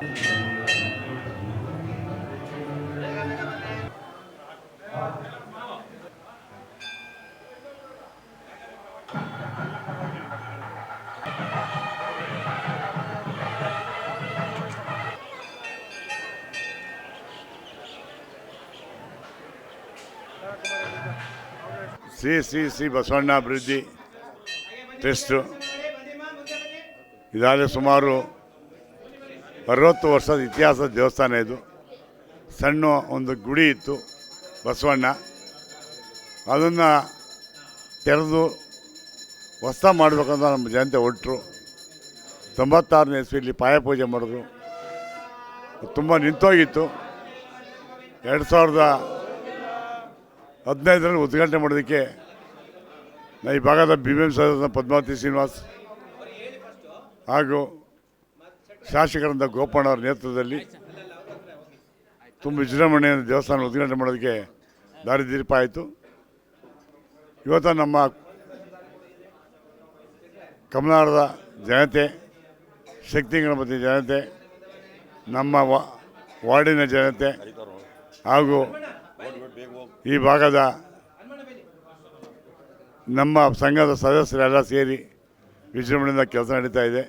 Thank you. Shri C C, Basavanna ಅಭಿವೃದ್ಧಿ trust ಇದಾಗಲೇ ಸುಮಾರು ಅರವತ್ತು ವರ್ಷದ ಇತಿಹಾಸದ ದೇವಸ್ಥಾನ ಇದು. ಸಣ್ಣ ಒಂದು ಗುಡಿ ಇತ್ತು ಬಸವಣ್ಣ. ಅದನ್ನು ತೆರೆದು ಹೊಸ ಮಾಡಬೇಕಂತ ನಮ್ಮ ಜನತೆ ಹೊಟ್ಟರು ತೊಂಬತ್ತಾರನೇ ಇಸ್ವಿಯಲ್ಲಿ ಪಾಯ ಪೂಜೆ ಮಾಡಿದ್ರು. ತುಂಬ ನಿಂತೋಗಿತ್ತು. ಎರಡು ಸಾವಿರದ ಹದಿನೈದರಲ್ಲಿ ಉದ್ಘಾಟನೆ ಮಾಡೋದಕ್ಕೆ ನಾ ಈ ಭಾಗದ ಬಿ ಎಂ ಸದಸ್ಯ ಪದ್ಮಾವತಿ ಶ್ರೀನಿವಾಸ್ ಹಾಗೂ ಶಾಸಕರಂತ ಗೋಪಣ್ಣ ಅವರ ನೇತೃತ್ವದಲ್ಲಿ ತುಂಬ ವಿಜೃಂಭಣೆಯ ದೇವಸ್ಥಾನ ಉದ್ಘಾಟನೆ ಮಾಡೋದಕ್ಕೆ ದಾರಿದೀಪ ಆಯಿತು ಇವತ್ತು ನಮ್ಮ ಕಮಲಾರದ ಜನತೆ ಶಕ್ತಿ ಗಣಪತಿ ಜನತೆ ನಮ್ಮ ವಾರ್ಡಿನ ಜನತೆ ಹಾಗೂ ಈ ಭಾಗದ ನಮ್ಮ ಸಂಘದ ಸದಸ್ಯರೆಲ್ಲ ಸೇರಿ ವಿಜೃಂಭಣೆಯಿಂದ ಕೆಲಸ ನಡೀತಾ ಇದೆ.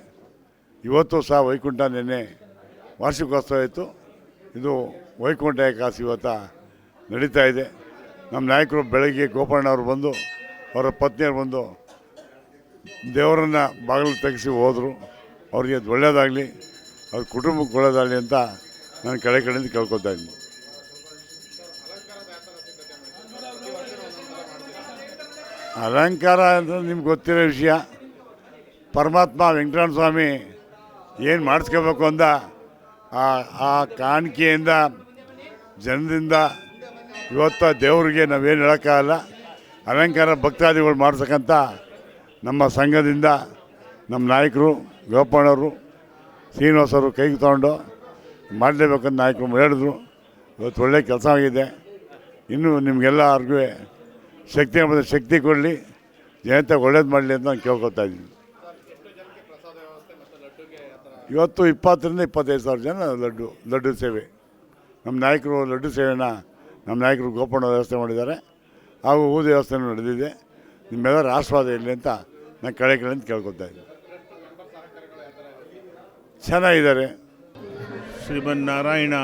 ಇವತ್ತು ಸಹ ವೈಕುಂಠ ನಿನ್ನೆ ವಾರ್ಷಿಕೋತ್ಸವ ಇತ್ತು. ಇದು ವೈಕುಂಠ ಏಕಾಸಿ ಇವತ್ತ ನಡೀತಾ ಇದೆ. ನಮ್ಮ ನಾಯಕರು ಬೆಳಗ್ಗೆ ಗೋಪಣ್ಣ ಅವರು ಬಂದು, ಅವರ ಪತ್ನಿಯವರು ಬಂದು ದೇವರನ್ನು ಬಾಗಿಲು ತೆಗೆಸಿ ಹೋದರು. ಅವ್ರಿಗೆ ಒಳ್ಳೆಯದಾಗಲಿ, ಅವ್ರ ಕುಟುಂಬಕ್ಕೆ ಒಳ್ಳೆಯದಾಗಲಿ ಅಂತ ನಾನು ಕಡೆ ಕಡೆಯಿಂದ ಕೇಳ್ಕೊತಾ ಇದ್ದೀನಿ. ಅಲಂಕಾರ ಅಂತ ನಿಮ್ಗೆ ಗೊತ್ತಿರೋ ವಿಷಯ. ಪರಮಾತ್ಮ ವೆಂಕಟರಮಣ ಸ್ವಾಮಿ ಏನು ಮಾಡಿಸ್ಕೋಬೇಕು ಅಂದ, ಆ ಆ ಕಾಣಿಕೆಯಿಂದ ಜನದಿಂದ ಇವತ್ತು ದೇವರಿಗೆ ನಾವೇನು ಹೇಳೋಕ್ಕಾಗಲ್ಲ. ಅಲಂಕಾರ ಭಕ್ತಾದಿಗಳು ಮಾಡ್ತಕ್ಕಂಥ ನಮ್ಮ ಸಂಘದಿಂದ ನಮ್ಮ ನಾಯಕರು ಗೋಪಣ್ಣವರು ಶ್ರೀನಿವಾಸರು ಕೈಗೆ ತೊಗೊಂಡು ಮಾಡಲೇಬೇಕಂತ ನಾಯಕರು ಹೇಳಿದ್ರು. ಇವತ್ತು ಒಳ್ಳೆಯ ಕೆಲಸ ಆಗಿದೆ. ಇನ್ನೂ ನಿಮಗೆಲ್ಲರಿಗೂ ಶಕ್ತಿ ಎಂಬುದು ಶಕ್ತಿ ಕೊಡಲಿ. ಜನತೆ ಒಳ್ಳೇದು ಮಾಡಲಿ ಅಂತ ನಾನು ಕೇಳ್ಕೊತಾ ಇದ್ದೀನಿ. ಇವತ್ತು ಇಪ್ಪತ್ತರಿಂದ ಇಪ್ಪತ್ತೈದು ಸಾವಿರ ಜನ ಲಡ್ಡು ಲಡ್ಡು ಸೇವೆ. ನಮ್ಮ ನಾಯಕರು ಲಡ್ಡು ಸೇವೆನ ನಮ್ಮ ನಾಯಕರು ಗೋಪಣ ವ್ಯವಸ್ಥೆ ಮಾಡಿದ್ದಾರೆ. ಹಾಗೂ ಊದು ವ್ಯವಸ್ಥೆ ನಡೆದಿದೆ. ನಿಮ್ಮೆಲ್ಲರ ಆಸ್ವಾದ ಇರಲಿ ಅಂತ ನಾನು ಕಳೆ ಕಳೆ ಅಂತ ಕೇಳ್ಕೊತಾ ಇದ್ದೀನಿ. ಚೆನ್ನಾಗಿದ್ದಾರೆ. ಶ್ರೀಮನ್ನಾರಾಯಣ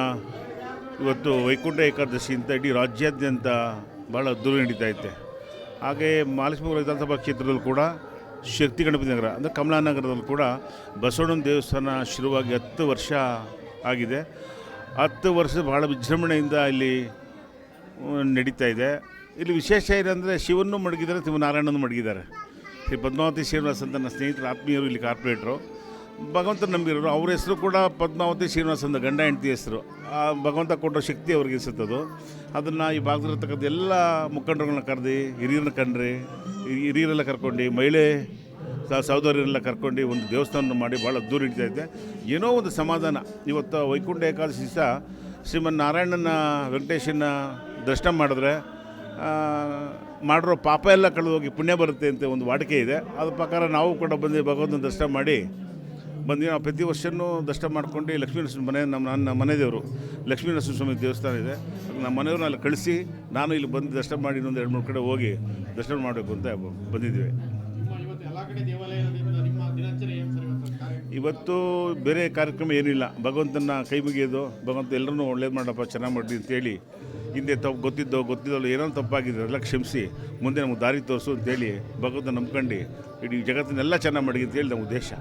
ಇವತ್ತು ವೈಕುಂಠ ಏಕಾದಶಿ ಅಂತ ಇಡೀ ರಾಜ್ಯಾದ್ಯಂತ ಭಾಳ ದೂರ ನಡೀತಾ ಐತೆ. ಹಾಗೆ ಮಹಾಲಕ್ಷ್ಮೀಪುರ ವಿಧಾನಸಭಾ ಕ್ಷೇತ್ರದಲ್ಲೂ ಕೂಡ ಶಕ್ತಿ ಗಣಪತಿ ನಗರ, ಅಂದರೆ ಕಮಲಾನಗರದಲ್ಲೂ ಕೂಡ ಬಸವಣ್ಣನ ದೇವಸ್ಥಾನ ಶುರುವಾಗಿ ಹತ್ತು ವರ್ಷ ಆಗಿದೆ. ಹತ್ತು ವರ್ಷ ಭಾಳ ವಿಜೃಂಭಣೆಯಿಂದ ಇಲ್ಲಿ ನಡೀತಾ ಇದೆ. ಇಲ್ಲಿ ವಿಶೇಷ ಏನಂದರೆ ಶಿವನ್ನು ಮಡಗಿದ್ದಾರೆ ಶಿವನಾರಾಯಣನ ಮಡಗಿದ್ದಾರೆ. ಶ್ರೀ ಪದ್ಮಾವತಿ ಶ್ರೀನಿವಾಸ ಅಂತ ನನ್ನ ಸ್ನೇಹಿತರು, ಆತ್ಮೀಯರು ಇಲ್ಲಿ ಕಾರ್ಪೊರೇಟ್ರು. ಭಗವಂತ ನಂಬಿರೋರು, ಅವ್ರ ಹೆಸರು ಕೂಡ ಪದ್ಮಾವತಿ ಶ್ರೀನಿವಾಸ್ ಅಂತ ಗಂಡ ಹೆಂಡತಿ ಹೆಸರು. ಆ ಭಗವಂತ ಕೊಟ್ಟೋ ಶಕ್ತಿ ಅವ್ರಿಗೆ ಇಸುತ್ತದು ಅದನ್ನು ಈ ಭಾಗದಲ್ಲಿರ್ತಕ್ಕಂಥ ಎಲ್ಲ ಮುಖಂಡರುಗಳನ್ನ ಕರೆದು, ಹಿರಿಯರನ್ನ ಕಂಡ್ರಿ ಹಿರಿಯರೆಲ್ಲ ಕರ್ಕೊಂಡು, ಮಹಿಳೆ ಸಹೋದರಿಯರೆಲ್ಲ ಕರ್ಕೊಂಡು ಒಂದು ದೇವಸ್ಥಾನ ಮಾಡಿ ಭಾಳ ದೂರ ಹಿಡಿತಾ ಇದೆ ಏನೋ ಒಂದು ಸಮಾಧಾನ. ಇವತ್ತು ವೈಕುಂಠ ಏಕಾದಶಿ ದಿವಸ ಶ್ರೀಮನ್ ನಾರಾಯಣನ ವೆಂಕಟೇಶನ ದರ್ಶನ ಮಾಡಿದ್ರೆ ಮಾಡಿರೋ ಪಾಪ ಎಲ್ಲ ಕಳೆದೋಗಿ ಪುಣ್ಯ ಬರುತ್ತೆ ಅಂತ ಒಂದು ವಾಡಿಕೆ ಇದೆ. ಅದ್ರ ಪ್ರಕಾರ ನಾವು ಕೂಡ ಬಂದು ಭಗವಂತನ ದರ್ಶನ ಮಾಡಿ ಬಂದು ನಾವು ಪ್ರತಿ ವರ್ಷವೂ ದರ್ಶನ ಮಾಡ್ಕೊಂಡು ಲಕ್ಷ್ಮೀ ನರಸಿಂಹ ಮನೆ ನಮ್ಮ ನನ್ನ ಮನೆ ದೇವರು ಲಕ್ಷ್ಮೀ ನರಸಿಂಹ ಸ್ವಾಮಿ ದೇವಸ್ಥಾನ ಇದೆ. ನಮ್ಮ ಮನೆಯವ್ರನ್ನ ಅಲ್ಲಿ ಕಳಿಸಿ ನಾನು ಇಲ್ಲಿ ಬಂದು ದರ್ಶನ ಮಾಡಿ ಇನ್ನೊಂದು ಎರಡು ಮೂರು ಕಡೆ ಹೋಗಿ ದರ್ಶನ ಮಾಡಬೇಕು ಅಂತ ಬಂದಿದ್ದೀವಿ. ಇವತ್ತು ಬೇರೆ ಕಾರ್ಯಕ್ರಮ ಏನಿಲ್ಲ. ಭಗವಂತನ ಕೈ ಮುಗಿಯೋದು, ಭಗವಂತ ಎಲ್ಲರೂ ಒಳ್ಳೇದು ಮಾಡಪ್ಪ, ಚೆನ್ನಾಗಿ ಮಾಡಿ ಅಂತೇಳಿ ಹಿಂದೆ ತಪ್ಪು ಗೊತ್ತಿದ್ದೋ ಗೊತ್ತಿದ್ದಲ್ಲ ಏನೋ ತಪ್ಪಾಗಿದೆ ಎಲ್ಲ ಕ್ಷಮಿಸಿ, ಮುಂದೆ ನಮಗೆ ದಾರಿ ತೋರಿಸು ಅಂತೇಳಿ ಭಗವಂತ ನಂಬ್ಕೊಂಡು ಇಡೀ ಜಗತ್ತನ್ನೆಲ್ಲ ಚೆನ್ನಾಗಿ ಮಾಡಿ ಅಂತೇಳಿ ನಮ್ಮ ಉದ್ದೇಶ.